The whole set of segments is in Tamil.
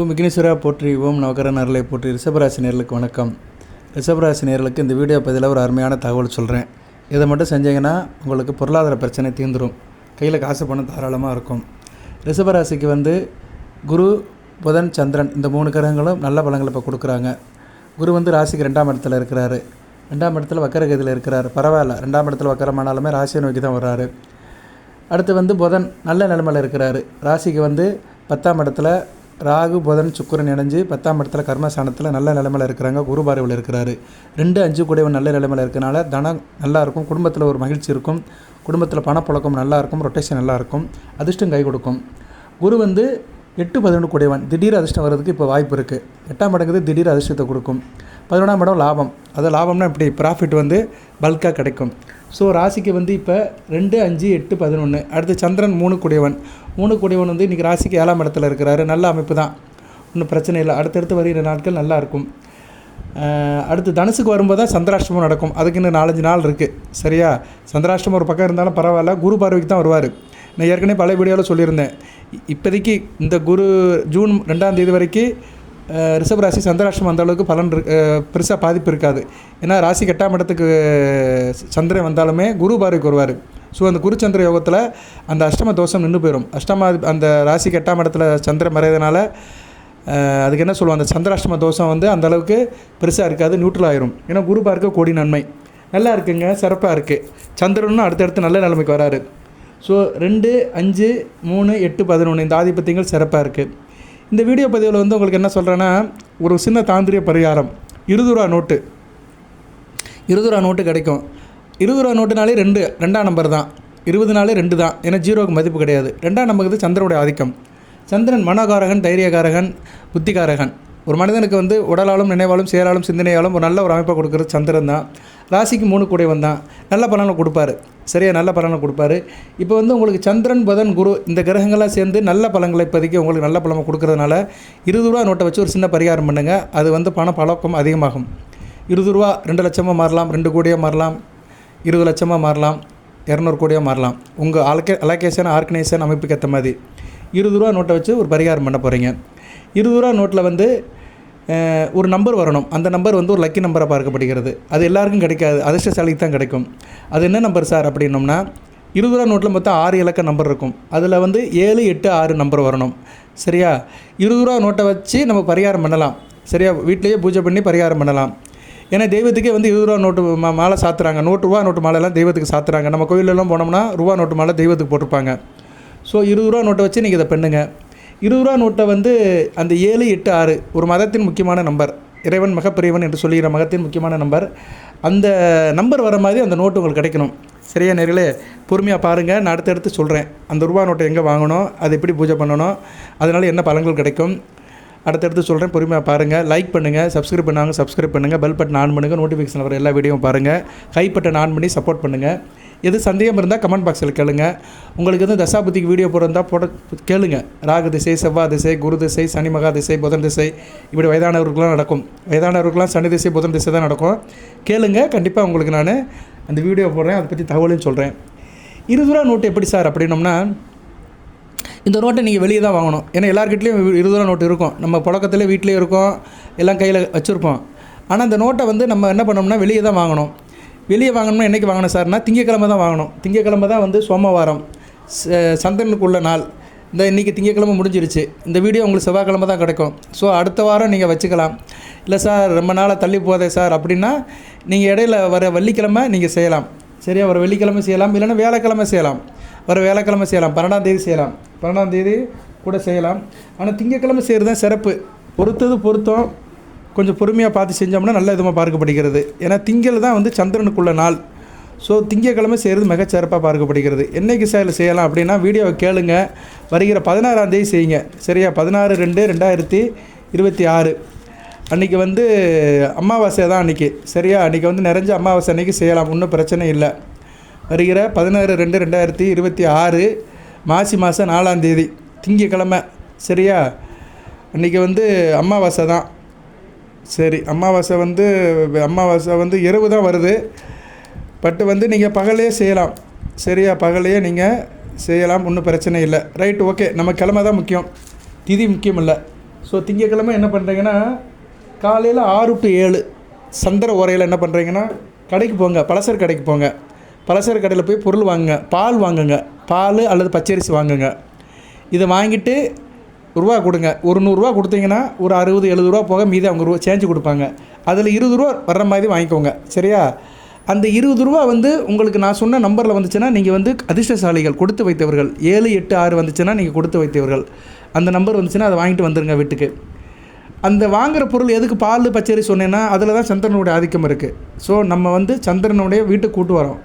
ஓம் விக்னேஸ்வரா போற்றி ஓம் நவகர நேரலை போற்றி. ரிஷபராசி நேர்களுக்கு வணக்கம். ரிஷபராசி நேர்களுக்கு இந்த வீடியோ பதிவில் ஒரு அருமையான தகவல் சொல்கிறேன் இதை மட்டும் செஞ்சீங்கன்னா உங்களுக்கு பொருளாதார பிரச்சனை தீர்ந்துடும் கையில் காசு பணம் தாராளமாக இருக்கும். ரிஷபராசிக்கு வந்து குரு புதன் சந்திரன் இந்த மூணு கிரகங்களும் நல்ல பலங்களை இப்போ கொடுக்குறாங்க. குரு வந்து ராசிக்கு ரெண்டாம் இடத்துல இருக்கிறாரு. ரெண்டாம் இடத்துல வக்கரகதியில் இருக்கிறார். பரவாயில்ல. ரெண்டாம் இடத்துல வக்கரமானாலுமே ராசியை நோக்கி தான் வர்றாரு. அடுத்து வந்து புதன் நல்ல நிலமையில் இருக்கிறாரு. ராசிக்கு வந்து பத்தாம் இடத்துல ராகு புதன் சுக்கிரன் இணைஞ்சு பத்தாம் இடத்துல கர்மஸ்தானத்தில் நல்ல நிலைமையில் இருக்கிறாங்க. குரு பார்வையில் இருக்கிறாரு. ரெண்டு அஞ்சு கூடவன் நல்ல நிலைமையில் இருக்கனால தனம் நல்லா இருக்கும். குடும்பத்தில் ஒரு மகிழ்ச்சி இருக்கும். குடும்பத்தில் பணப்புழக்கம் நல்லாயிருக்கும் ரொட்டேஷன் நல்லாயிருக்கும் அதிர்ஷ்டம் கை கொடுக்கும். குரு வந்து எட்டு பதினொன்று கூடையவன் திடீர் அதிர்ஷ்டம் வர்றதுக்கு இப்போ வாய்ப்பு இருக்குது எட்டாம் மடங்குது திடீர் அதிர்ஷ்டத்தை கொடுக்கும். பதினொன்றாம் இடம் லாபம். அது லாபம்னா இப்படி ப்ராஃபிட் வந்து பல்காக கிடைக்கும். ஸோ ராசிக்கு வந்து இப்போ ரெண்டு அஞ்சு எட்டு பதினொன்று அடுத்து சந்திரன் மூணு கூடியவன் மூணு கூடியவன் வந்து இன்றைக்கி ராசிக்கு ஏழாம் இடத்துல இருக்கிறாரு. நல்ல அமைப்பு தான் ஒன்றும் பிரச்சனை இல்லை. அடுத்தடுத்து வருகிற நாட்கள் நல்லாயிருக்கும் அடுத்து தனுசுக்கு வரும்போது தான் சந்திராஷ்டமம் நடக்கும். அதுக்கு இன்னும் நாலஞ்சு நாள் இருக்குது சரியா? சந்திராஷ்டமம் ஒரு பக்கம் இருந்தாலும் பரவாயில்ல. குரு பார்வைக்கு தான் வருவார். நான் ஏற்கனவே பழைய வீடியோவில் சொல்லியிருந்தேன். இப்போதைக்கு இந்த குரு ஜூன் ரெண்டாம் தேதி வரைக்கும் ரிஷப் ராசி சந்திராஷ்டம் அந்த அளவுக்கு பலன் பெருசாக பாதிப்பு இருக்காது. ஏன்னா ராசி கட்டாம இடத்துக்கு சந்திரன் வந்தாலுமே குரு பார்வைக்கு வருவார். ஸோ அந்த குருச்சந்திர யோகத்தில் அந்த அஷ்டம தோஷம் நின்று போயிடும் அஷ்டமா அந்த ராசிக்கு எட்டாம் இடத்துல சந்திரன் மறையதுனால அதுக்கு என்ன சொல்லுவோம் அந்த சந்திராஷ்டம தோஷம் வந்து அந்த அளவுக்கு பெருசாக இருக்காது நியூட்ரல் ஆயிரும். ஏன்னா குரு பார்க்க கோடி நன்மை. நல்லா இருக்குங்க சிறப்பாக இருக்குது சந்திரனும் அடுத்தடுத்து நல்ல நிலைமைக்கு வராரு. ஸோ ரெண்டு அஞ்சு மூணு எட்டு பதினொன்று இந்த ஆதிபத்தியங்கள் சிறப்பாக இருக்குது இந்த வீடியோ பதிவில் வந்து உங்களுக்கு என்ன சொல்கிறேன்னா ஒரு சின்ன தாந்திரிய பரிகாரம். இருபது ரூபா நோட்டு. இருபது ரூபா நோட்டு கிடைக்கும். இருபது ரூபா நோட்டுனாலே ரெண்டு ரெண்டாம் நம்பர் தான். இருபது நாளே ரெண்டு தான். ஏன்னா ஜீரோவுக்கு மதிப்பு கிடையாது. ரெண்டாம் நம்பருக்கு சந்திரனுடைய ஆதிக்கம். சந்திரன் மனோகாரகன் தைரியகாரகன் புத்திகாரகன். ஒரு மனிதனுக்கு வந்து உடலாலும் நினைவாலும் செயலாலும் சிந்தனையாலும் ஒரு நல்ல ஒரு அமைப்பை கொடுக்குறது சந்திரன் தான். ராசிக்கு மூணு கூடையவன் தான் நல்ல பலனை கொடுப்பாரு. சரியாக நல்ல பலனை கொடுப்பாரு. இப்போ வந்து உங்களுக்கு சந்திரன் புதன் குரு இந்த கிரகங்களாக சேர்ந்து நல்ல பழங்களை இப்போதைக்கு உங்களுக்கு நல்ல பலனை கொடுக்கறதுனால இருபது ரூபா நோட்டை வச்சு ஒரு சின்ன பரிகாரம் பண்ணுங்கள் அது வந்து பண பழக்கம் அதிகமாகும். இருபது ரூபா ரெண்டு லட்சமாக மாறலாம் ரெண்டு கோடியாக மாறலாம். இருபது லட்சமாக மாறலாம் இரநூறு கோடியாக மாறலாம். உங்கள் அலக்கே அலோகேஷன் ஆர்கனைசேஷன் அமைப்புக்கு ஏற்ற மாதிரி. இருபது ரூபா நோட்டை வச்சு ஒரு பரிகாரம் பண்ண போகிறீங்க இருபது ரூபா நோட்டில் வந்து ஒரு நம்பர் வரணும். அந்த நம்பர் வந்து ஒரு லக்கி நம்பராக பார்க்கப்படுகிறது. அது எல்லாருக்கும் கிடைக்காது. அதிர்ஷ்டசாலிக்கு தான் கிடைக்கும். அது என்ன நம்பர் சார் அப்படின்னோம்னா இருபது ரூபா நோட்டில் மொத்தம் ஆறு இலக்க நம்பர் இருக்கும். அதில் வந்து ஏழு எட்டு ஆறு நம்பர் வரணும். சரியா? இருபது ரூபா நோட்டை வச்சு நம்ம பரிகாரம் பண்ணலாம். சரியா? வீட்லேயே பூஜை பண்ணி பரிகாரம் பண்ணலாம். ஏன்னா தெய்வத்துக்கே வந்து இருபது ரூபா நோட்டு மா மாலை சாத்துறாங்க. நோட்டு ரூபா நோட்டு மாலைலாம் தெய்வத்துக்கு சாத்துறாங்க. நம்ம கோயிலெல்லாம் போனோம்னா ரூபா நோட்டு மாலை தெய்வத்துக்கு போட்டிருப்பாங்க. ஸோ இருபது ரூபா நோட்டை வச்சு நீங்கள் இதை பண்ணுங்க. இருபது ரூபா நோட்டை வந்து அந்த ஏழு எட்டு ஆறு ஒரு மதத்தின் முக்கியமான நம்பர் இறைவன் மகப்பிரியவன் என்று சொல்லுகிற மகத்தின் முக்கியமான நம்பர் அந்த நம்பர் வர மாதிரி அந்த நோட்டு உங்களுக்கு கிடைக்கணும். சரியா நேரில் பொறுமையாக பாருங்கள் நான் அடுத்தடுத்து சொல்கிறேன் அந்த ரூபா நோட்டை எங்கே வாங்கணும்? அது எப்படி பூஜை பண்ணணும்? அதனால் என்ன பலன்கள் கிடைக்கும்? அடுத்தடுத்து சொல்கிறேன் பொறுமையாக பாருங்கள் லைக் பண்ணுங்கள் சப்ஸ்கிரைப் பண்ணாங்க சப்ஸ்கிரைப் பண்ணுங்கள் பெல் பட்டன் ஆன் பண்ணுங்கள் நோட்டிஃபிகேஷன் வர எல்லா வீடியோவும் பாருங்கள் கைப்பட்டன் ஆன் பண்ணி சப்போர்ட் பண்ணுங்கள் எது சந்தேகம் இருந்தால் கமெண்ட் பாக்ஸில் கேளுங்க. உங்களுக்கு வந்து தசாபுத்திக்கு வீடியோ போடுறதா போட கேளுங்க. ராகு திசை செவ்வாய் திசை குரு திசை சனி மகா திசை புதன் திசை இப்படி வயதானவர்களுக்குலாம் நடக்கும். வயதானவர்களெலாம் சனி திசை புதன் திசை தான் நடக்கும். கேளுங்க கண்டிப்பாக உங்களுக்கு நான் அந்த வீடியோ போடுறேன் அதை பற்றி தகவலையும் சொல்கிறேன் இருபது ரூபா நோட்டு எப்படி சார்? அப்படின்னோம்னா இந்த நோட்டை நீங்கள் வெளியே தான் வாங்கணும். ஏன்னா எல்லாருக்கிட்லேயும் இருபது ரூபா நோட்டு இருக்கும். நம்ம புழக்கத்தில் வீட்டிலே இருக்கும் எல்லாம் கையில் வச்சுருப்போம். ஆனால் இந்த நோட்டை வந்து நம்ம என்ன பண்ணோம்னா வெளியே தான் வாங்கணும். வெளியே வாங்கணும்னா என்றைக்கு வாங்கணும் சார்னா திங்கக்கிழமை தான் வாங்கணும். திங்கக்கிழமை தான் வந்து சோமவாரம். ச- சந்திரனுக்குள்ள நாள். இந்த இன்றைக்கி திங்கக்கிழமை முடிஞ்சிருச்சு. இந்த வீடியோ உங்களுக்கு செவ்வாய்க்கிழமை தான் கிடைக்கும். ஸோ அடுத்த வாரம் நீங்கள் வச்சுக்கலாம். இல்லை சார் ரொம்ப நாளாக தள்ளி போதே சார். அப்படின்னா நீங்கள் இடையில வர வெள்ளிக்கிழமை நீங்கள் செய்யலாம். சரியா? வர வெள்ளிக்கிழமை செய்யலாம். இல்லைன்னா வேலைக்கிழமை செய்யலாம். வர வேலைக்கிழமை செய்யலாம். பன்னெண்டாம் தேதி செய்யலாம். பன்னெண்டாம் தேதி கூட செய்யலாம். ஆனால் திங்கக்கிழமை செய்கிறது தான் சிறப்பு. பொறுத்தது பொருத்தம். கொஞ்சம் பொறுமையாக பார்த்து செஞ்சோம்னா நல்ல விதமாக பார்க்கப்படுகிறது. ஏன்னா திங்கள் தான் வந்து சந்திரனுக்குள்ள நாள். ஸோ திங்கக்கிழமை செய்கிறது மிகச்சிறப்பாக பார்க்கப்படுகிறது. என்னைக்கு செயல் செய்யலாம் அப்படின்னா வீடியோவை கேளுங்க. வருகிற பதினாறாம் தேதி செய்யுங்க. சரியா? பதினாறு ரெண்டு ரெண்டாயிரத்தி இருபத்தி ஆறு. அன்றைக்கி வந்து அமாவாசை தான் அன்றைக்கி சரியா? அன்றைக்கி வந்து நிறைஞ்ச அமாவாசை அன்றைக்கி செய்யலாம். ஒன்றும் பிரச்சனை இல்லை. வருகிற பதினாறு ரெண்டு ரெண்டாயிரத்தி இருபத்தி ஆறு மாசி மாதம் நாலாம் தேதி திங்கக்கிழமை சரியா? அன்றைக்கி வந்து அமாவாசை தான். சரி அமாவாசை வந்து அமாவாசை வந்து இரவு தான் வருது. பட்டு வந்து நீங்கள் பகலே செய்யலாம். சரியா? பகலையே நீங்கள் செய்யலாம் ஒன்றும் பிரச்சனை இல்லை. ரைட் ஓகே நம்ம கிழமை தான் முக்கியம். திதி முக்கியம் இல்லை. ஸோ திங்கக்கிழமை என்ன பண்ணுறீங்கன்னா காலையில் ஆறு டு ஏழு சந்திர உரையில் என்ன பண்ணுறீங்கன்னா கடைக்கு போங்க பலசர் கடைக்கு போங்க. பலசர கடையில் போய் பொருள் வாங்குங்க. பால் வாங்குங்க. பால் அல்லது பச்சரிசி வாங்குங்க. இதை வாங்கிட்டு ரூபா கொடுங்க. ஒரு நூறுரூவா கொடுத்தீங்கன்னா ஒரு அறுபது எழுபது ரூபா போக மீதி அவங்க ரூபா சேஞ்சு கொடுப்பாங்க. அதில் இருபது ரூபா வர்ற மாதிரி வாங்கிக்கோங்க. சரியா? அந்த இருபது ரூபா வந்து உங்களுக்கு நான் சொன்ன நம்பரில் வந்துச்சுன்னா நீங்கள் வந்து அதிர்ஷ்டசாலிகள் கொடுத்து வைத்தவர்கள். ஏழு எட்டு ஆறு வந்துச்சுன்னா நீங்கள் கொடுத்து வைத்தவர்கள். அந்த நம்பர் வந்துச்சுன்னா அதை வாங்கிட்டு வந்துடுங்க வீட்டுக்கு. அந்த வாங்குற பொருள் எதுக்கு பால் பச்சரி சொன்னேன்னா அதில் தான் சந்திரனுடைய ஆதிக்கம் இருக்குது. ஸோ நம்ம வந்து சந்திரனுடைய வீட்டுக்கு கூட்டு வரோம்.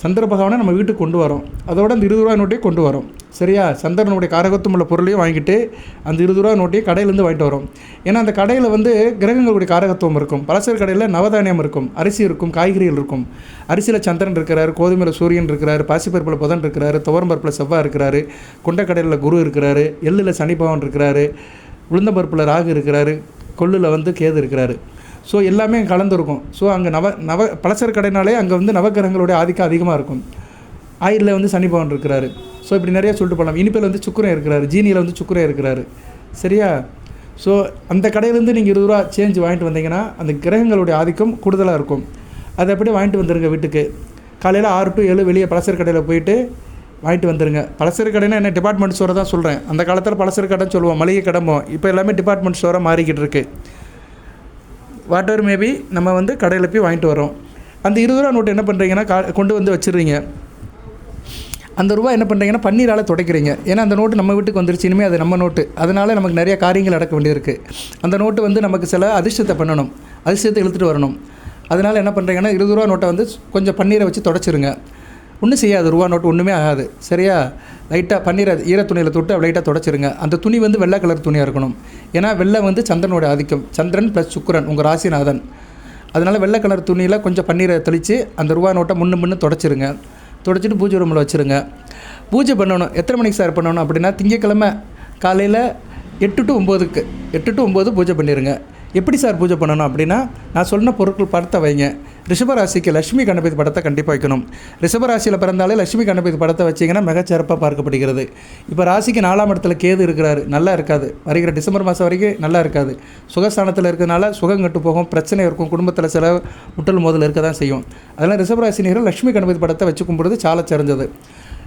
சந்திர பகவானை நம்ம வீட்டுக்கு கொண்டு வரோம். அதோட அந்த இருபது ரூபா நோட்டையும் கொண்டு வரோம். சரியா? சந்திரனுடைய காரகத்துவம் உள்ள பொருளையும் வாங்கிட்டு அந்த இருபது ரூபா நோட்டையும் கடையிலேருந்து வாங்கிட்டு வரோம். ஏன்னா அந்த கடையில் வந்து கிரகங்களுடைய காரகத்துவம் இருக்கும். பலசர் கடையில் நவதானியம் இருக்கும். அரிசி இருக்கும். காய்கறிகள் இருக்கும். அரிசியில் சந்திரன் இருக்கிறார் கோதுமையில் சூரியன் இருக்கிறார் பாசிப்பருப்பில் புதன் இருக்கிறாரு துவரம்பருப்பில் செவ்வாய் இருக்கிறாரு கொண்டக்கடையில் குரு இருக்கிறாரு எள்ளில் சனி பகவான் இருக்கிறாரு உளுந்தம்பருப்பில் ராகு இருக்கிறாரு கொள்ளில் வந்து கேது இருக்கிறாரு. ஸோ எல்லாமே கலந்துருக்கும். ஸோ அங்கே நவ நவ பலசர் கடைனாலே அங்கே வந்து நவகிரகங்களுடைய ஆதிக்கம் அதிகமாக இருக்கும். ஆயிரில் வந்து சனி பகவான் இருக்கிறாரு. ஸோ இப்படி நிறைய சொல்லிட்டு போகலாம் இனிப்பில் வந்து சுக்கரன் இருக்கிறாரு. ஜீனியில் வந்து சுக்கரன் இருக்கிறாரு. சரியா? ஸோ அந்த கடையிலேருந்து நீங்கள் இருபது ரூபா சேஞ்ச் வாங்கிட்டு வந்தீங்கன்னா அந்த கிரகங்களுடைய ஆதிக்கம் கூடுதலாக இருக்கும். அதை அப்படியே வாங்கிட்டு வந்துடுங்க வீட்டுக்கு. காலையில் ஆறு டு ஏழு வெளியே பலசர் கடையில் போயிட்டு வாங்கிட்டு வந்துடுங்க பலசர் கடைனா என்ன? டிபார்ட்மெண்ட் ஸ்டோரை தான் சொல்கிறேன் அந்த காலத்தில் பலசர் கடைன்னு சொல்லுவோம். மளிகை கடமோ இப்போ எல்லாமே டிபார்ட்மெண்ட் ஸ்டோராக மாறிக்கிட்டு இருக்குது வாட் எவர் மேபி நம்ம வந்து கடையில் போய் வாங்கிட்டு வரோம் அந்த இருபது ரூபா நோட்டு என்ன பண்ணுறீங்கன்னா கா கொண்டு வந்து வச்சுருவீங்க அந்த ரூபா என்ன பண்ணுறீங்கன்னா பன்னீரால் துடைக்கிறீங்க. ஏன்னா அந்த நோட்டு நம்ம வீட்டுக்கு வந்துருச்சு. இனிமேல் அது நம்ம நோட்டு. அதனால் நமக்கு நிறைய காரியங்கள் நடக்க வேண்டியிருக்கு. அந்த நோட்டு வந்து நமக்கு சில அதிர்ஷ்டத்தை பண்ணணும். அதிர்ஷ்டத்தை இழுத்துட்டு வரணும். அதனால் என்ன பண்ணுறீங்கன்னா இருபது ரூபா நோட்டை வந்து கொஞ்சம் பன்னீரை வச்சு தொடச்சிருங்க. ஒன்றும் செய்யாது ரூபா நோட்டு ஒன்றுமே ஆகாது. சரியா? லைட்டாக பன்னீரை ஈர துணியில் தொட்டு லைட்டாக தொடச்சிருங்க. அந்த துணி வந்து வெள்ளை கலர் துணியாக இருக்கணும். ஏன்னா வெள்ளை வந்து சந்திரனோட ஆதிக்கம். சந்திரன் ப்ளஸ் சுக்கரன் உங்கள் ராசிநாதன். அதனால் வெள்ளை கலர் துணியில் கொஞ்சம் பன்னீரை தெளித்து அந்த ரூபா நோட்டை முன்னு முன்னு தொடச்சிருங்க. தொடச்சிட்டு பூஜை ரூமில் வச்சுருங்க. பூஜை பண்ணணும். எத்தனை மணிக்கு சார் பண்ணணும் அப்படின்னா திங்கக்கிழமை காலையில் எட்டு டு ஒம்போதுக்கு எட்டு டு ஒம்பது பூஜை பண்ணிடுங்க எப்படி சார் பூஜை பண்ணணும் அப்படின்னா நான் சொன்ன பொருட்கள் படத்தை வைங்க. ரிஷபராசிக்கு லட்சுமி கணபதி படத்தை கண்டிப்பாக வைக்கணும். ரிஷபராசியில் பிறந்தாலே லட்சுமி கணபதி படத்தை வச்சிங்கன்னா மிகச்சிறப்பாக பார்க்கப்படுகிறது. இப்போ ராசிக்கு நாலாம் இடத்துல கேது இருக்கிறாரு. நல்லா இருக்காது. வருகிற டிசம்பர் மாதம் வரைக்கும் நல்லா இருக்காது. சுகஸ்தானத்தில் இருக்கிறதுனால சுகம் கட்டு போகும். பிரச்சனை இருக்கும். குடும்பத்தில் சில முட்டல் மோதல் இருக்க தான் செய்யும். அதனால் நேரம் லட்சுமி கணபதி படத்தை வச்சு கும்பிடுறது சால சிறந்தது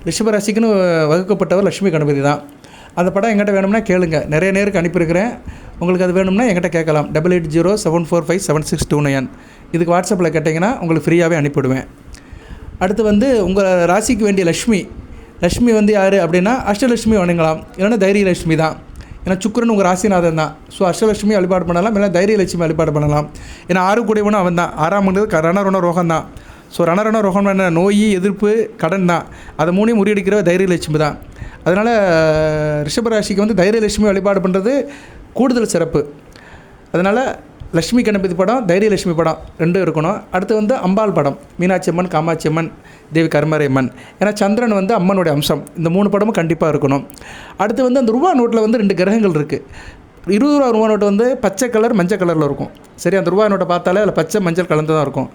ரிஷபராசிக்குன்னு வகுக்கப்பட்டவர் லட்சுமி கணபதி தான். அந்த படம் எங்கிட்ட வேணும்னா கேளுங்க. நிறைய நேருக்கு அனுப்பியிருக்கிறேன். உங்களுக்கு அது வேணும்னா எங்கிட்ட கேட்கலாம். Double eight zero seven four five seven six two nine இதுக்கு வாட்ஸ்அப்பில் கேட்டிங்கன்னா உங்களுக்கு ஃப்ரீயாகவே அனுப்பிவிடுவேன். அடுத்து வந்து உங்கள் ராசிக்கு வேண்டிய லக்ஷ்மி. லக்ஷ்மி வந்து யார் அப்படின்னா அஷ்டலட்சுமி வணங்கலாம். இல்லைன்னா தைரியலட்சுமி தான். ஏன்னா சுக்கரன் உங்கள் ராசிநாதன் தான். ஸோ அஷ்டலட்சுமி வழிபாடு பண்ணலாம். இல்லைன்னா தைரியலட்சுமி வழிபாடு பண்ணலாம். ஏன்னா ஆறு கூடியவனும் அவன் தான். ஆறாம்ங்கிறது ரணரண ரோகம் தான். ஸோ ரணரண ரோகம் என்ன? நோய் எதிர்ப்பு கடன் தான். அதை மூணையும் முறியடிக்கிற தைரியலட்சுமி தான். அதனால் ரிஷபராசிக்கு வந்து தைரியலட்சுமி வழிபாடு பண்ணுறது கூடுதல் சிறப்பு. அதனால் லக்ஷ்மி கணபதி படம் தைரியலட்சுமி படம் ரெண்டும் இருக்கணும். அடுத்து வந்து அம்பாள் படம் மீனாட்சி அம்மன் காமாட்சி அம்மன் தேவி கருமறை அம்மன். ஏன்னா சந்திரன் வந்து அம்மனுடைய அம்சம். இந்த மூணு படமும் கண்டிப்பாக இருக்கணும். அடுத்து வந்து அந்த ரூபா நோட்டில் வந்து ரெண்டு கிரகங்கள் இருக்குது இருபது ரூபா ரூபா நோட்டு வந்து பச்சை கலர் மஞ்சள் கலரில் இருக்கும். சரி அந்த ரூபா நோட்டை பார்த்தாலே அதில் பச்சை மஞ்சள் கலந்து தான் இருக்கும்.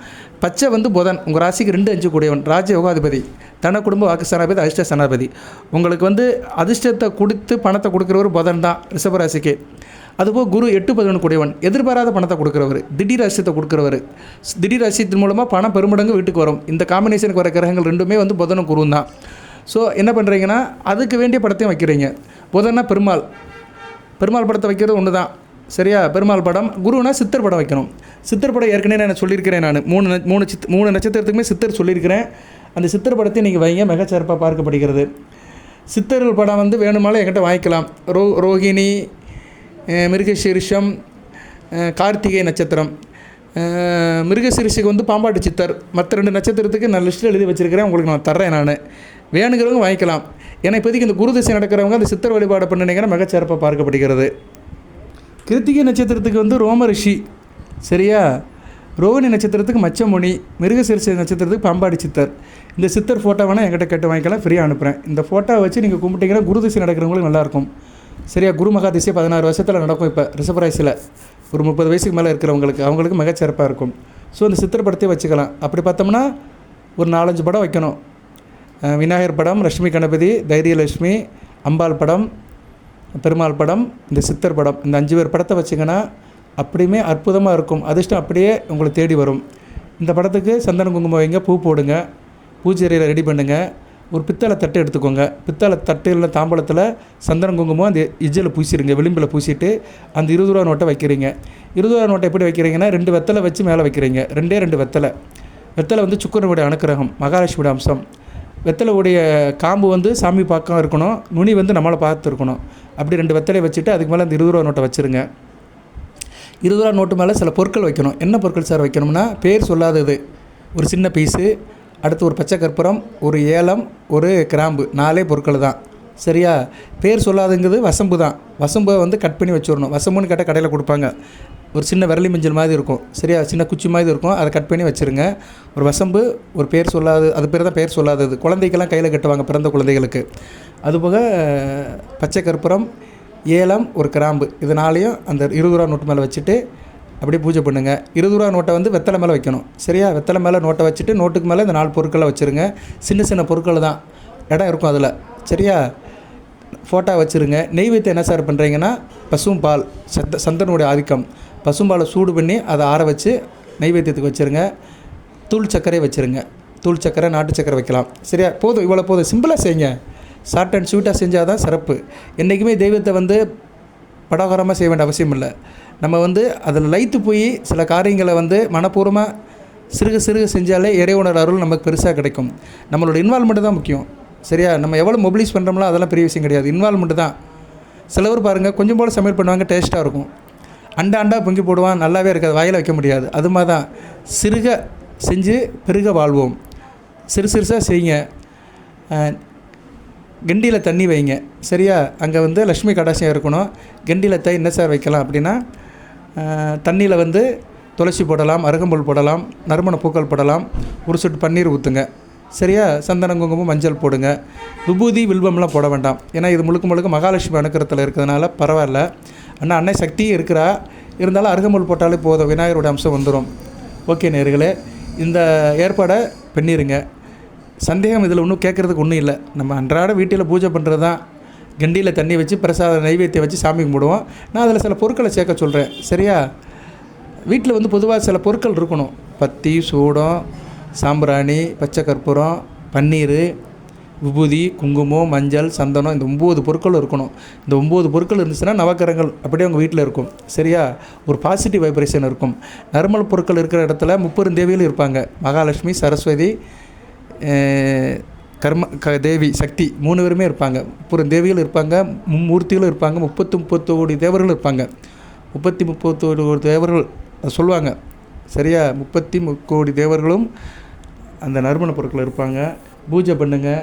பச்சை வந்து புதன். உங்கள் ராசிக்கு ரெண்டு அஞ்சு கூடியவன். ராஜ யோகாதிபதி தன குடும்ப வாக்கு சனாபதி அதிர்ஷ்ட சனாபதி உங்களுக்கு வந்து அதிர்ஷ்டத்தை கொடுத்து பணத்தை கொடுக்குறவர் புதன் தான் ரிஷபராசிக்கு அதுபோல் குரு எட்டு பதினொன்று கூடியவன். எதிர்பாராத பணத்தை கொடுக்குறவர். திடீர் அதிர்ஷ்டத்தை கொடுக்குறவர். திடீர் அதிர்ஷ்டத்தின் மூலமாக பணம் பெருமடங்கு வீட்டுக்கு வரும். இந்த காம்பினேஷனுக்கு வர கிரகங்கள் ரெண்டுமே வந்து புதனும் குருவும் தான். ஸோ என்ன பண்ணுறீங்கன்னா அதுக்கு வேண்டிய படத்தையும் வைக்கிறீங்க. புதன்னா பெருமாள். பெருமாள் படத்தை வைக்கிறது ஒன்று தான் சரியா? பெருமாள் படம். குருனா சித்தர் படம் வைக்கணும். சித்தர் படம் ஏற்கனவே நான் சொல்லியிருக்கிறேன் நான். மூணு ந- மூணு சித் மூணு நட்சத்திரத்துக்குமே சித்தர் சொல்லியிருக்கிறேன். அந்த சித்தர் படத்தை நீங்கள் வைங்க. மிகச்சிறப்பாக பார்க்கப்படுகிறது. சித்தர்கள் படம் வந்து வேணுமாலும் என்கிட்ட வாங்கிக்கலாம். ரோ ரோகிணி மிருகசீரிஷம் கார்த்திகை நட்சத்திரம். அஹ் மிருகசீரிஷுக்கு வந்து பாம்பாட்டு சித்தர். மற்ற ரெண்டு நட்சத்திரத்துக்கு நான் லிஸ்ட்டில் எழுதி வச்சுருக்கிறேன். உங்களுக்கு நான் தர்றேன் நான். வேணுங்கிறவங்க வாங்கிக்கலாம். ஏன்னா இப்போதைக்கு இந்த குரு திசை நடக்கிறவங்க அந்த சித்தர் வழிபாடு பண்ணினீங்கன்னா மிகச்சிறப்பாக பார்க்கப்படுகிறது. கிருத்திகை நட்சத்திரத்துக்கு வந்து ரோம ரிஷி சரியா? ரோகிணி நட்சத்திரத்துக்கு மச்சமுனி மிருகசிரிசை நட்சத்திரத்துக்கு பாம்பாடி சித்தர். இந்த சித்தர் ஃபோட்டோ வேணால் என்கிட்ட கேட்டு வாங்கிக்கலாம் ஃப்ரீயாக அனுப்புகிறேன் இந்த ஃபோட்டோவை வச்சு நீங்கள் கும்பிட்டீங்கன்னா குரு திசை நடக்கிறவங்களுக்கு நல்லாயிருக்கும். சரியா? குரு மகா திசை பதினாறு வருஷத்தில் நடக்கும் இப்போ ரிஷபராசியில். ஒரு முப்பது வயசுக்கு மேலே இருக்கிறவங்களுக்கு அவங்களுக்கு மிகச்சிறப்பாக இருக்கும். ஸோ அந்த சித்தர் படத்தையே வச்சுக்கலாம். அப்படி பார்த்தோம்னா ஒரு நாலஞ்சு படம் வைக்கணும். விநாயகர் படம் லட்சுமி கணபதி தைரியலட்சுமி அம்பாள் படம் பெருமாள் படம் இந்த சித்தர் படம். இந்த அஞ்சு பேர் படத்தை வச்சிங்கன்னா அப்படியுமே அற்புதமாக இருக்கும். அதிர்ஷ்டம் அப்படியே உங்களை தேடி வரும். இந்த படத்துக்கு சந்தன குங்குமம் வைங்க பூ போடுங்க பூஜைறையில் ரெடி பண்ணுங்கள் ஒரு பித்தளை தட்டு எடுத்துக்கோங்க. பித்தளை தட்டில் தாம்பழத்தில் சந்தன குங்குமம் அந்த இஜ்ஜில் பூசிடுங்க விளிம்பில் பூசிட்டு அந்த இருபது ரூபா நோட்டை வைக்கிறீங்க. இருபது ரூபா நோட்டை எப்படி வைக்கிறீங்கன்னா ரெண்டு வெத்தலை வச்சு மேலே வைக்கிறீங்க. ரெண்டே ரெண்டு வெத்தலை. வெத்தலை வந்து சுக்கரனுடைய அனுக்கிரகம் மகாலட்சுமியோட அம்சம். வெத்தலையுடைய காம்பு வந்து சாமி பக்கம் இருக்கணும் நுனி வந்து நம்மளை பார்த்து இருக்கணும். அப்படி ரெண்டு வெத்தலையை வச்சுட்டு அதுக்கு மேலே அந்த இருபது ரூபா நோட்டை வச்சுருங்க. இருபது ரூபா நோட்டு மேலே சில பொருட்கள் வைக்கணும். என்ன பொருட்கள் சார் வைக்கணும்னா பேர் சொல்லாதது. ஒரு சின்ன பீஸு அடுத்து ஒரு பச்சை கற்பூரம் ஒரு ஏலம் ஒரு கிராம்பு நாலே பொருட்கள் தான். சரியா? பேர் சொல்லாதுங்கிறது வசம்பு தான். வசம்பை வந்து கட் பண்ணி வச்சிடணும். வசம்புன்னு கேட்டால் கடையில் கொடுப்பாங்க. ஒரு சின்ன விரலி மஞ்சள் மாதிரி இருக்கும். சரியா? சின்ன குச்சி மாதிரி இருக்கும். அதை கட் பண்ணி வச்சுருங்க. ஒரு வசம்பு ஒரு பேர் சொல்லாது அது பேர் தான் பேர் சொல்லாதது. குழந்தைக்கெல்லாம் கையில் கட்டுவாங்க பிறந்த குழந்தைகளுக்கு. அதுபோக பச்சை கற்பூரம் ஏலம் ஒரு கிராம்பு. இதனாலையும் அந்த இருபது ரூபா நோட்டு மேலே வச்சுட்டு அப்படியே பூஜை பண்ணுங்கள் இருபது ரூபா நோட்டை வந்து வெத்தலை மேலே வைக்கணும். சரியா? வெத்தலை மேலே நோட்டை வச்சுட்டு நோட்டுக்கு மேலே இந்த நாலு பொருட்களை வச்சுருங்க. சின்ன சின்ன பொருட்கள் தான். இடம் இருக்கும் அதில். சரியா? ஃபோட்டோ வச்சுருங்க. நெய்வேத்தியம் என்ன சார் பண்ணுறீங்கன்னா பசும் பால் சந்த சந்தனுடைய ஆதிக்கம். பசும்பாலை சூடு பண்ணி அதை ஆற வச்சு நெய்வேத்தியத்துக்கு வச்சுருங்க. தூள் சர்க்கரை வச்சுருங்க. தூள் சர்க்கரை நாட்டு சர்க்கரை வைக்கலாம். சரியா? போதும். இவ்வளோ போதும். சிம்பிளாக செய்யுங்க. ஷார்ட் அண்ட் ஸ்வீட்டாக செஞ்சால் தான் சிறப்பு. என்றைக்குமே தெய்வத்தை வந்து படாகரமாக செய்ய வேண்டிய அவசியம் இல்லை. நம்ம வந்து அதில் லைத்து போய் சில காரியங்களை வந்து மனப்பூர்வமாக சிறுக சிறுக செஞ்சாலே இறைவனர் அருள் நமக்கு பெருசாக கிடைக்கும். நம்மளோட இன்வால்மெண்ட்டு தான் முக்கியம். சரியா? நம்ம எவ்வளோ மொபிலைஸ் பண்ணுறோம்லாம் அதெல்லாம் பெரிய விஷயம் கிடையாது. இன்வால்மெண்ட்டு தான். சிலவர் பாருங்கள் கொஞ்சம் போல் சமையல் பண்ணுவாங்க டேஸ்ட்டாக இருக்கும். அண்டா அண்டா பொங்கி போடுவான் நல்லாவே இருக்காது வாயில் வைக்க முடியாது. அது மாதிரி தான் சிறுக செஞ்சு பெருக வாழ்வோம். சிறு சிறுசாக செய்யுங்க. கெண்டியில் தண்ணி வைங்க. சரியா? அங்கே வந்து லக்ஷ்மி கடாசியம் இருக்கணும். கெண்டியில் தை என்ன சார் வைக்கலாம் அப்படின்னா தண்ணியில் வந்து துளசி போடலாம் அருகம்புல் போடலாம் நறுமண பூக்கள் போடலாம் ஒரு சொட்டு பன்னீர் ஊற்றுங்க சரியா? சந்தனம் குங்குமம் மஞ்சள் போடுங்க. விபூதி வில்வம்லாம் போட வேண்டாம். ஏன்னா இது முழுக்க முழுக்க மகாலட்சுமி அனுக்கிறத்தில் இருக்கிறதுனால பரவாயில்ல. அண்ணா அன்னை சக்தியும் இருக்கிறா? இருந்தாலும் அருகம்புல் போட்டாலே போதும். விநாயகரோட அம்சம் வந்துடும் ஓகே நேர்களே இந்த ஏற்பாடை பண்ணிடுங்க சந்தேகம் இதில் ஒன்றும் கேட்குறதுக்கு ஒன்றும் இல்லை. நம்ம அன்றாட வீட்டில் பூஜை பண்ணுறது தான். கண்டியில் தண்ணி வச்சு பிரசாத நைவேத்தியம் வச்சு சாமி கும்பிடுவோம். நான் அதில் சில பொருட்களை சேர்க்க சொல்கிறேன் சரியா? வீட்டில் வந்து பொதுவாக சில பொருட்கள் இருக்கணும். பத்தி சூடம் சாம்பிராணி பச்சை கற்பூரம் பன்னீர் விபூதி குங்குமம் மஞ்சள் சந்தனம் இந்த ஒம்பது பொருட்கள் இருக்கணும். இந்த ஒம்பது பொருட்கள் இருந்துச்சுன்னா நவக்கரங்கள் அப்படியே அவங்க வீட்டில் இருக்கும். சரியா? ஒரு பாசிட்டிவ் வைப்ரேஷன் இருக்கும். நர்மல் பொருட்கள் இருக்கிற இடத்துல முப்பெரும் தேவிகளும் இருப்பாங்க. மகாலட்சுமி சரஸ்வதி கர்ம க தேவி சக்தி மூணு பேருமே இருப்பாங்க. முப்பெரும் தேவிகளும் இருப்பாங்க. மும்மூர்த்திகளும் இருப்பாங்க. முப்பத்து கோடி தேவர்களும் இருப்பாங்க. முப்பத்தி முப்பத்தோடு ஒரு தேவர்கள் சொல்லுவாங்க. சரியா? முப்பத்தி முக்கோடி தேவர்களும் அந்த நறுமண பொருட்கள் இருப்பாங்க. பூஜை பண்ணுங்கள்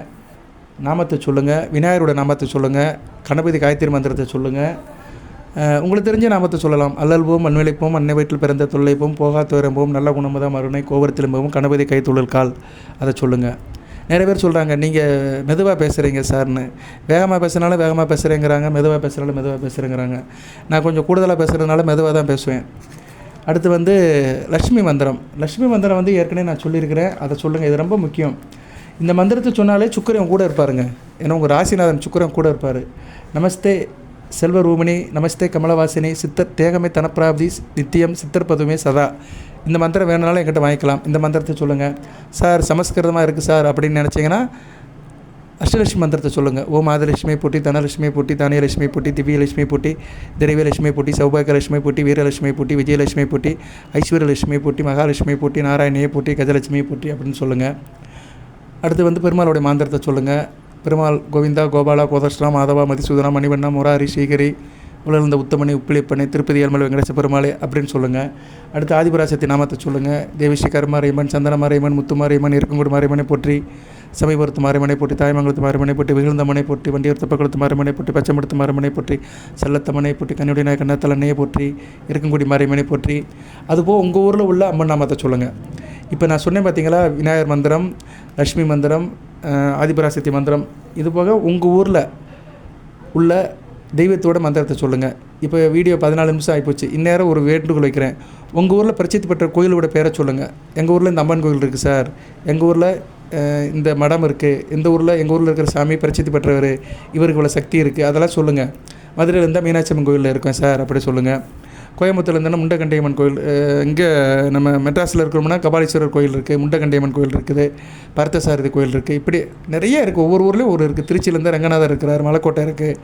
நாமத்தை சொல்லுங்கள் விநாயகரோட நாமத்தை சொல்லுங்கள் கணபதி காயத்ரி மந்திரத்தை சொல்லுங்கள் உங்களுக்கு தெரிஞ்ச நாமத்தை சொல்லலாம். அல்லல்போம் மண்விளைப்போம் அன்னை வயிற்றில் பிறந்த தொல்லைப்போம் போகா துயரம்போம் நல்ல குணமதம் அருணை கோபுரத்திலும்போம் கணபதி கைத்தொழில் கால் அதை சொல்லுங்கள் நிறைய பேர் சொல்கிறாங்க நீங்கள் மெதுவாக பேசுகிறீங்க சார்னு. வேகமாக பேசுனாலும் வேகமாக பேசுகிறேங்கிறாங்க மெதுவாக பேசுகிறாலும் மெதுவாக பேசுகிறேங்கிறாங்க நான் கொஞ்சம் கூடுதலாக பேசுகிறதுனால மெதுவாக தான் பேசுவேன். அடுத்து வந்து லக்ஷ்மி மந்திரம். லக்ஷ்மி மந்திரம் வந்து ஏற்கனவே நான் சொல்லியிருக்கிறேன் அதை சொல்லுங்கள் இது ரொம்ப முக்கியம். இந்த மந்திரத்தை சொன்னாலே சுக்கரன் கூட இருப்பாருங்க. ஏன்னா உங்கள் ராசிநாதன் சுக்கரன் கூட இருப்பார். நமஸ்தே செல்வ ரூபிணி நமஸ்தே கமலவாசினி சித்தர் தேகமே தனப்பிராப்தி நித்தியம் சித்தர் பதுமே சதா. இந்த மந்திரம் வேணுனாலும் என்கிட்ட வாங்கிக்கலாம். இந்த மந்திரத்தை சொல்லுங்கள் சார் சமஸ்கிருதமாக இருக்குது சார் அப்படின்னு நினச்சிங்கன்னா அஷ்டலட்சுமி மந்திரத்தை சொல்லுங்கள் ஓம் ஆதிலட்சுமி போட்டி தனலட்சுமி போட்டி தானியலட்சுமி போட்டி திவ்யலட்சுமி போட்டி திரவியலட்சுமி போட்டி சௌபாகியலட்சுமி போட்டி வீரலட்சுமி போட்டி விஜயலட்சுமி போட்டி ஐஸ்வர்யலட்சுமி போட்டி மகாலட்சுமி போட்டி நாராயணியை போட்டி கஜலட்சுமி போட்டி அப்படின்னு சொல்லுங்கள் அடுத்து வந்து பெருமாளுடைய மாந்திரத்தை சொல்லுங்கள் பெருமாள் கோவிந்தா கோபாலா கோதர்ஷ்ணா மாதவா மதிசூதனா மணிவண்ணா முராரி ஸ்ரீகரி உலர்ந்த உத்தமணி உப்பிலிப்பனை திருப்பதி ஏழ்மல் வெங்கடேச பெருமாளே அப்படின்னு சொல்லுங்கள் அடுத்து ஆதிபராசக்தி நாமத்தை சொல்லுங்கள் தேவிஸ்ரீ கருமாரியம்மன் சந்தனமாரியம்மன் முத்துமாரியம்மன் முத்து மாரியம்மனை போற்றி சமீபுரத்து மாறுமனை போட்டி தாய்மங்கலத்து மாரியம்மனை போற்றி விழுந்தமனை போட்டி வண்டியூர் பக்கத்து மாறுமனை போட்டி பச்சைமடுத்து மாறுமனை போட்டி செல்லத்த மனை போட்டி கன்னியுடைய நாயக்க கண்ணத்தலனையை போற்றி இருக்கங்குடி மாரியம்மனை போற்றி. அதுபோக உங்கள் ஊரில் உள்ள அம்மன் நாமத்தை சொல்லுங்கள் இப்போ நான் சொன்னேன் பார்த்தீங்களா விநாயகர் மந்திரம் லக்ஷ்மி மந்திரம் ஆதிபராசக்தி மந்திரம் இது போக உங்கள் ஊரில் உள்ள தெய்வத்தோட மந்திரத்தை சொல்லுங்கள் இப்போ வீடியோ பதினாலு நிமிஷம் ஆகிப்போச்சு இந்நேரம் ஒரு வேண்டுகோள் வைக்கிறேன். உங்கள் ஊரில் பிரசித்தி பெற்ற கோயிலோட பேரை சொல்லுங்கள் எங்கள் ஊரில் இந்த அம்மன் கோயில் இருக்குது சார். எங்கள் ஊரில் இந்த மடம் இருக்குது இந்த ஊரில் எங்கள் ஊரில் இருக்கிற சாமி பிரசித்தி பெற்றவர் இவருக்கு இவ்வளோ சக்தி இருக்குது அதெல்லாம் சொல்லுங்கள் மதுரையில் இருந்தால் மீனாட்சி அம்மன் கோயிலில் இருக்கோம் சார் அப்படி சொல்லுங்கள் கோயம்புத்தூரில் இருந்தால் முண்டகண்டியம்மன் கோயில் இங்கே நம்ம மெட்ராஸில் இருக்கிறோம்னா கபாலீஸ்வரர் கோயில் இருக்குது முண்டகண்டியம்மன் கோயில் இருக்குது பார்த்தசாரதி கோயில் இருக்குது இப்படி நிறைய இருக்குது ஒவ்வொரு ஊர்லேயும் ஒரு இருக்குது திருச்சியிலேருந்து ரங்கநாதர் இருக்கிறார் மலைக்கோட்டை இருக்குது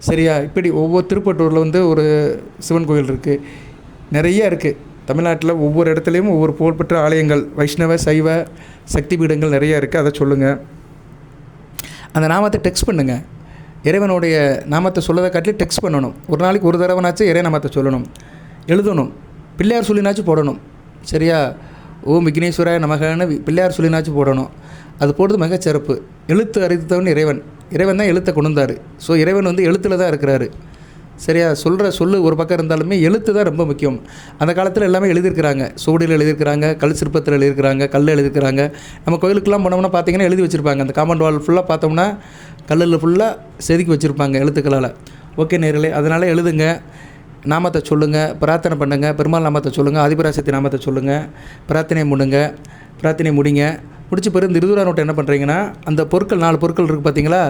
சரியா? இப்படி ஒவ்வொரு திருப்பட்டூரில் வந்து ஒரு சிவன் கோயில் இருக்குது நிறைய இருக்குது தமிழ்நாட்டில் ஒவ்வொரு இடத்துலையும் ஒவ்வொரு புகழ்பெற்ற ஆலயங்கள் வைஷ்ணவ சைவ சக்தி பீடங்கள் நிறைய இருக்குது அதை சொல்லுங்கள் அந்த நாமத்தை டெக்ஸ்ட் பண்ணுங்கள் இறைவனுடைய நாமத்தை சொல்லதை காட்டிலும் டெக்ஸ்ட் பண்ணணும். ஒரு நாளைக்கு ஒரு தடவைனாச்சும் இறை நாமத்தை சொல்லணும். எழுதணும். பிள்ளையார் சொல்லினாச்சும் போடணும். சரியா? ஓம் விக்னேஸ்வராய நமகன்னு பிள்ளையார் சொல்லினாச்சும் போடணும். அது போடுறது மிகச்சிறப்பு. எழுத்து அறிவித்தவன் இறைவன். இறைவன் தான் எழுத்தை கொண்டு வந்தார். ஸோ இறைவன் வந்து எழுத்தில் தான் இருக்கிறாரு. சரியா? சொல்கிற சொல்லு ஒரு பக்கம் இருந்தாலுமே எழுத்து தான் ரொம்ப முக்கியம். அந்த காலத்தில் எல்லாமே எழுதியிருக்கிறாங்க. சூடியில் எழுதியிருக்கிறாங்க கல் சிற்பத்தில் எழுதியிருக்கிறாங்க கல் எழுதியிருக்கிறாங்க. நம்ம கோயிலுக்கெல்லாம் போனோம்னா பார்த்தீங்கன்னா எழுதி வச்சுருப்பாங்க. அந்த காம்பவுண்ட் வால் ஃபுல்லாக பார்த்தோம்னா கல்லில் ஃபுல்லாக செதுக்கி வச்சுருப்பாங்க எழுத்துக்களால். ஓகே நேர்களே அதனால் எழுதுங்க. நாமத்தை சொல்லுங்கள் பிரார்த்தனை பண்ணுங்கள் பெருமாள் நாமத்தை சொல்லுங்கள் ஆதிபராசக்தி நாமத்தை சொல்லுங்கள் பிரார்த்தனை முடுங்க. பிரார்த்தனை முடிங்க. முடிச்ச பிறகு இந்த இருபது ரூபா நோட்டை என்ன பண்ணுறீங்கன்னா அந்த பொருட்கள் நாலு பொருட்கள் இருக்குது பார்த்தீங்களா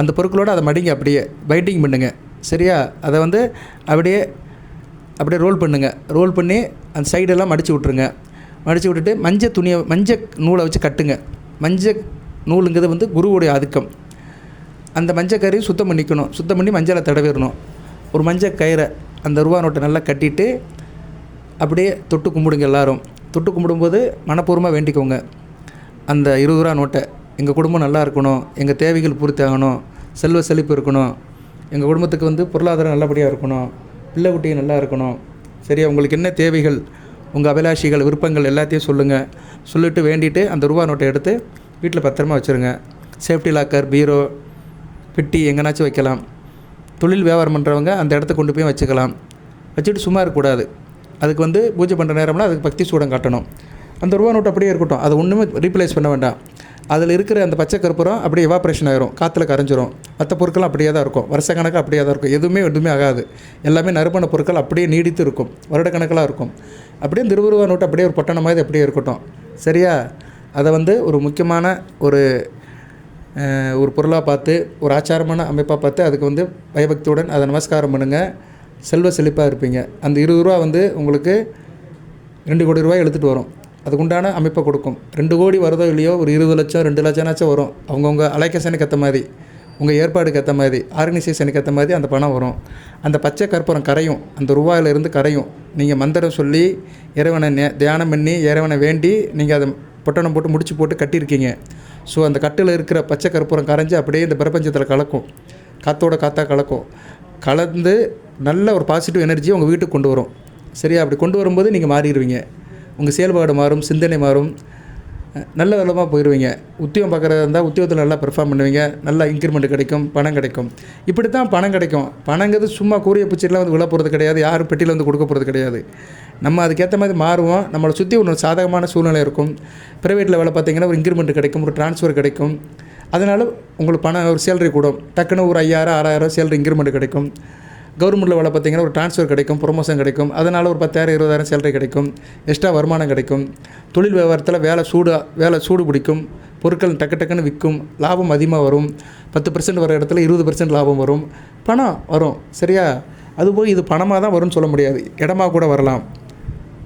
அந்த பொருட்களோடு அதை மடிங்க அப்படியே. பைண்டிங் பண்ணுங்கள் சரியா? அதை வந்து அப்படியே அப்படியே ரோல் பண்ணுங்க. ரோல் பண்ணி அந்த சைடெல்லாம் மடித்து விட்ருங்க மடித்து விட்டுட்டு மஞ்சள் துணியை மஞ்சள் நூலை வச்சு கட்டுங்க. மஞ்சள் நூலுங்கிறது வந்து குருவுடைய ஆதிக்கம். அந்த மஞ்சள் கறியை சுத்தம் பண்ணிக்கணும். சுத்தம் பண்ணி மஞ்சளை தடவிடணும். ஒரு மஞ்சள் கயிறை அந்த ரூபா நோட்டை நல்லா கட்டிட்டு அப்படியே தொட்டு கும்பிடுங்க எல்லாரும். தொட்டு கும்பிடும்போது மனப்பூர்வமாக வேண்டிக்கோங்க. அந்த இருபது ரூபா நோட்டை எங்கள் குடும்பம் நல்லா இருக்கணும் எங்கள் தேவைகள் பூர்த்தி ஆகணும் செல்வ செழிப்பு இருக்கணும் எங்கள் குடும்பத்துக்கு வந்து பொருளாதாரம் நல்லபடியாக இருக்கணும் பிள்ளை குட்டியும் நல்லா இருக்கணும். சரியா உங்களுக்கு என்ன தேவைகள் உங்கள் அபிலாஷிகள் விருப்பங்கள் எல்லாத்தையும் சொல்லுங்கள் சொல்லிட்டு வேண்டிட்டு அந்த ரூபா நோட்டை எடுத்து வீட்டில் பத்திரமா வச்சுருங்க. சேஃப்டி லாக்கர் பீரோ பெட்டி எங்கேனாச்சும் வைக்கலாம். தொழில் வியாபாரம் பண்ணுறவங்க அந்த இடத்த கொண்டு போய் வச்சுக்கலாம். வச்சுட்டு சும்மா இருக்கக்கூடாது. அதுக்கு வந்து பூஜை பண்ணுற நேரம்னா அதுக்கு பக்தி சூடம் காட்டணும். அந்த ரூபா நோட்டு அப்படியே இருக்கட்டும். அதை ஒன்றுமே ரீப்ளேஸ் பண்ண வேண்டாம். அதில் இருக்கிற அந்த பச்சை கற்பூரம் அப்படியே எவாப்ரேஷன் ஆயிரும். காற்றுல கரைஞ்சிரும். மற்ற பொருட்களும் அப்படியே தான் இருக்கும். வருஷக்கணக்காக அப்படியே தான் இருக்கும். எதுவுமே எதுவுமே ஆகாது. எல்லாமே நறுமண பொருட்கள் அப்படியே நீடித்து இருக்கும். வருடக்கணக்கெலாம் இருக்கும். அப்படியே இந்த இருபது ரூபா நோட்டு அப்படியே ஒரு பொட்டணம் மாதிரி அப்படியே இருக்கட்டும். சரியா? அதை வந்து ஒரு முக்கியமான ஒரு ஒரு பொருளாக பார்த்து ஒரு ஆச்சாரமான அமைப்பாக பார்த்து அதுக்கு வந்து பயபக்தியுடன் அதை நமஸ்காரம் பண்ணுங்கள் செல்வ செழிப்பாக இருப்பீங்க. அந்த இருபது ரூபா வந்து உங்களுக்கு ரெண்டு கோடி ரூபாய் எடுத்துகிட்டு வரும். அதுக்குண்டான அமைப்பை கொடுக்கும். ரெண்டு கோடி வருதோ இல்லையோ ஒரு இருபது லட்சம் ரெண்டு லட்சம்னாச்சும் வரும். அவங்கவுங்க அலைக்கேஷனுக்கு ஏற்ற மாதிரி உங்கள் ஏற்பாடுக்கு ஏற்ற மாதிரி ஆர்கனைசேஷனுக்கு ஏற்ற மாதிரி அந்த பணம் வரும். அந்த பச்சை கற்பூரம் கரையும் அந்த ரூபாயிலிருந்து கரையும். நீங்கள் மந்திரம் சொல்லி இறைவனை நே தியானம் பண்ணி இறைவனை வேண்டி நீங்கள் அதை பொட்டணம் போட்டு முடிச்சு போட்டு கட்டியிருக்கீங்க. ஸோ அந்த கட்டில் இருக்கிற பச்சை கற்பூரம் கரைஞ்சி அப்படியே இந்த பிரபஞ்சத்தில் கலக்கும். காற்றோட காற்றாக கலக்கும். கலந்து நல்ல ஒரு பாசிட்டிவ் எனர்ஜி உங்கள் வீட்டுக்கு கொண்டு வரும். சரியா? அப்படி கொண்டு வரும்போது நீங்கள் மாறிடுவீங்க. உங்கள் செயல்பாடு மாறும் சிந்தனை மாறும். நல்ல விதமாக போயிடுவீங்க உத்தியோகம் பார்க்குறதா இருந்தால் உத்தியோகத்தில் நல்லா பெர்ஃபார்ம் பண்ணுவீங்க. நல்லா இன்க்ரிமெண்ட் கிடைக்கும் பணம் கிடைக்கும். இப்படி தான் பணம் கிடைக்கும். பணங்கிறது சும்மா கூறிய பூச்சிலாம் வந்து விழ போகிறது கிடையாது. யாரும் பெட்டியில் வந்து கொடுக்க போகிறது கிடையாது. நம்ம அதுக்கேற்ற மாதிரி மாறுவோம். நம்மளை சுற்றி ஒரு சாதகமான சூழ்நிலை இருக்கும். ப்ரைவேட்டில் வேலை பார்த்தீங்கன்னா ஒரு இன்க்ரிமெண்ட் கிடைக்கும் ஒரு ட்ரான்ஸ்ஃபர் கிடைக்கும். அதனால் உங்களுக்கு பணம் ஒரு சேலரி கூடும். டக்குன்னு ஒரு ஐயாயிரம் ஆறாயிரம் சேலரி இன்க்ரிமெண்ட் கிடைக்கும். கவர்மெண்ட்டில் வேலை பார்த்தீங்கன்னா ஒரு ட்ரான்ஸ்ஃபர் கிடைக்கும் ப்ரொமோஷன் கிடைக்கும். அதனால் ஒரு பத்தாயிரம் இருபதாயிரம் சேலரி கிடைக்கும். எக்ஸ்ட்ரா வருமானம் கிடைக்கும். தொழில் வியாபாரத்தில் வேலை சூடு வேலை சூடு பிடிக்கும். பொருட்கள் டக்கு டக்குன்னு விற்கும். லாபம் அதிகமாக வரும். பத்து பர்சன்ட் வர இடத்துல இருபது பர்சன்ட் லாபம் வரும். பணம் வரும். சரியா? அதுபோய் இது பணமாக தான் வரும்னு சொல்ல முடியாது. இடமா கூட வரலாம்.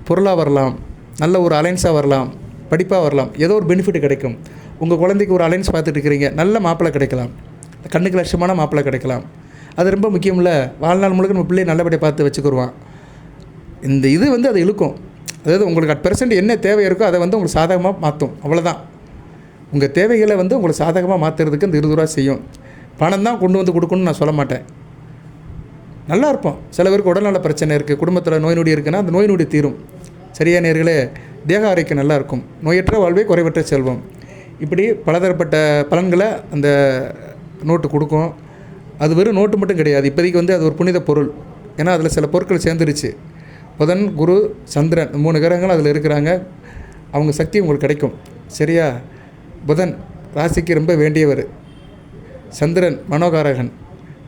பொருளாக வரலாம். நல்ல ஒரு அலைன்ஸாக வரலாம். படிப்பாக வரலாம். ஏதோ ஒரு பெனிஃபிட் கிடைக்கும். உங்கள் குழந்தைக்கு ஒரு அலைன்ஸ் பார்த்துட்டு இருக்கிறீங்க. நல்ல மாப்பிள்ளை கிடைக்கலாம். கண்ணுக்கு லட்சமான மாப்பிள்ளை கிடைக்கலாம். அது ரொம்ப முக்கியம்ல. வாழ்நாள் முழுக்க நம்ம பிள்ளையை நல்லபடியாக பார்த்து வச்சுக்கிடுவான் இந்த இது வந்து அதை இழுக்கும். அதாவது உங்களுக்கு அட் பெர்சன்ட் என்ன தேவை இருக்கோ அதை வந்து உங்களுக்கு சாதகமாக மாற்றும் அவ்வளோதான் உங்கள் தேவைகளை வந்து உங்களுக்கு சாதகமாக மாற்றுறதுக்கு இந்த இருபது ரூபா செய்யும். பணம் தான் கொண்டு வந்து கொடுக்கணும்னு நான் சொல்ல மாட்டேன். நல்லா இருப்போம். சில பேருக்கு உடல்நல பிரச்சனை இருக்குது குடும்பத்தில் நோய் நொடி இருக்குன்னா அந்த நோய் நொடி தீரும். சரியா நேர்களே தேக ஆரோக்கியம் நல்லா இருக்கும். நோயற்ற வாழ்வே குறைவற்ற செல்வம். இப்படி பலதரப்பட்ட பலன்களை அந்த நோட்டு கொடுக்கும். அது வெறும் நோட்டு மட்டும் கிடையாது. இப்போதைக்கு வந்து அது ஒரு புனித பொருள். ஏன்னா அதில் சில பொருட்கள் சேர்ந்துருச்சு. புதன் குரு சந்திரன் மூணு கிரகங்கள் அதில் இருக்கிறாங்க. அவங்க சக்தி உங்களுக்கு கிடைக்கும். சரியா? புதன் ராசிக்கு ரொம்ப வேண்டியவர். சந்திரன் மனோகாரகன்.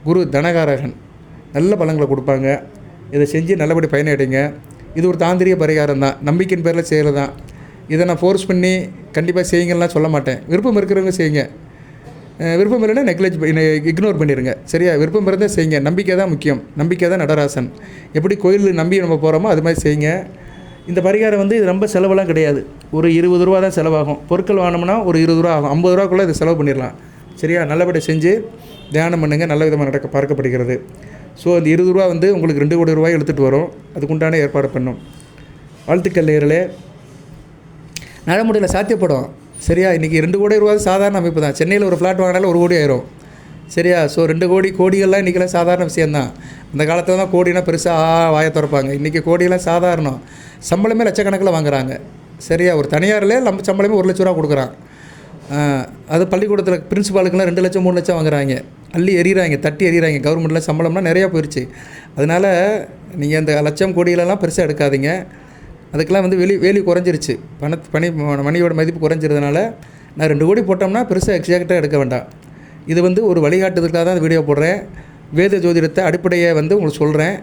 குரு தனகாரகன். நல்ல பலங்களை கொடுப்பாங்க. இதை செஞ்சு நல்லபடி பயனடைங்க. இது ஒரு தாந்திரிய பரிகாரம் தான். நம்பிக்கையின் பேரில் செய்கிறது தான். இதை நான் ஃபோர்ஸ் பண்ணி கண்டிப்பாக செய்யுங்கலாம் சொல்ல மாட்டேன். விருப்பம் இருக்கிறவங்க செய்யுங்க. விருப்பம் இல்லைன்னா நெக்லஜ் இக்னோர் பண்ணிடுங்க சரியா? விருப்பம் இருந்தால் செய்யுங்க. நம்பிக்கை தான் முக்கியம். நம்பிக்கை தான் நடராசன். எப்படி கோயில் நம்பி நம்ம போகிறோமோ அது மாதிரி செய்யுங்க. இந்த பரிகாரம் வந்து இது ரொம்ப செலவெல்லாம் கிடையாது. ஒரு இருபது ரூபா தான் செலவாகும். பொருட்கள் வாங்கினோம்னா ஒரு இருபது ரூபா ஆகும். ஐம்பது ரூபாக்குள்ளே இதை செலவு பண்ணிடலாம். சரியா? நல்லபடி செஞ்சு தியானம் பண்ணுங்கள் நல்ல விதமாக நடக்க பார்க்கப்படுகிறது. ஸோ அந்த இருபது ரூபா வந்து உங்களுக்கு ரெண்டு கோடி ரூபாய் எடுத்துகிட்டு வரும். அதுக்குண்டான ஏற்பாடு பண்ணும். வாழ்த்துக்கள் நேரில் நடைமுறையில் சாத்தியப்படும். சரியா? இன்றைக்கி ரெண்டு கோடி ரூபா சாதாரண அமைப்பு தான். சென்னையில் ஒரு ஃப்ளாட் வாங்கினாலும் ஒரு கோடி ஆயிரும். சரியா? ஸோ ரெண்டு கோடி கோடிகள்லாம் இன்றைக்கெல்லாம் சாதாரண விஷயந்தான் அந்த காலத்தில் தான் கோடினா பெருசாக ஆ வாயை திறப்பாங்க. இன்றைக்கி கோடியெல்லாம் சாதாரணம். சம்பளமே லட்சக்கணக்கில் வாங்குறாங்க. சரியா? ஒரு தனியாரில் நம்ம சம்பளமே ஒரு லட்ச ரூபா கொடுக்குறான். அது பள்ளிக்கூடத்தில் பிரின்ஸிபாலுக்குலாம் ரெண்டு லட்சம் மூணு லட்சம் வாங்குறாங்க. அள்ளி எறிகிறாங்க தட்டி எறிகிறாங்க கவர்மெண்ட்டில் சம்பளம்லாம் நிறையா போயிடுச்சு அதனால் நீங்கள் அந்த லட்சம் கோடிகளெல்லாம் பெருசாக எடுக்காதீங்க. அதுக்கெல்லாம் வந்து வெளி வேலி குறைஞ்சிருச்சு. பண பணி மணியோட மதிப்பு குறைஞ்சிருந்தனால நான் ரெண்டு கோடி போட்டோம்னா பெருசாக எக்ஸாக்டாக எடுக்க வேண்டாம். இது வந்து ஒரு வழிகாட்டுதலுக்காக தான் இந்த வீடியோ போடுறேன். வேத ஜோதிடத்தை அடிப்படையை வந்து உங்களுக்கு சொல்கிறேன்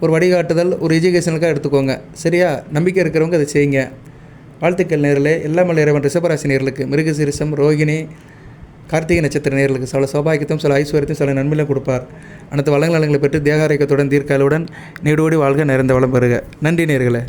ஒரு வழிகாட்டுதல் ஒரு எஜுகேஷனுக்காக எடுத்துக்கோங்க. சரியா? நம்பிக்கை இருக்கிறவங்க அதை செய்யுங்க. வாழ்த்துக்கள் நேரில் எல்லாமல் இறைவன் ரிஷபராசி நேர்களுக்கு மிருகசீரிசம் ரோகிணி கார்த்திகை நட்சத்திர நேர்களுக்கு சில சௌபாகியத்தையும் சில ஐஸ்வர்யத்தையும் சில நன்மையிலும் கொடுப்பார். அனைத்து வளங்கள் நலங்களை பெற்று தேகாரோக்கியத்துடன் தீர்க்காலுடன் நீடோடி வாழ்க நிறைந்த வளம் பெறுக. நன்றி நேர்களே.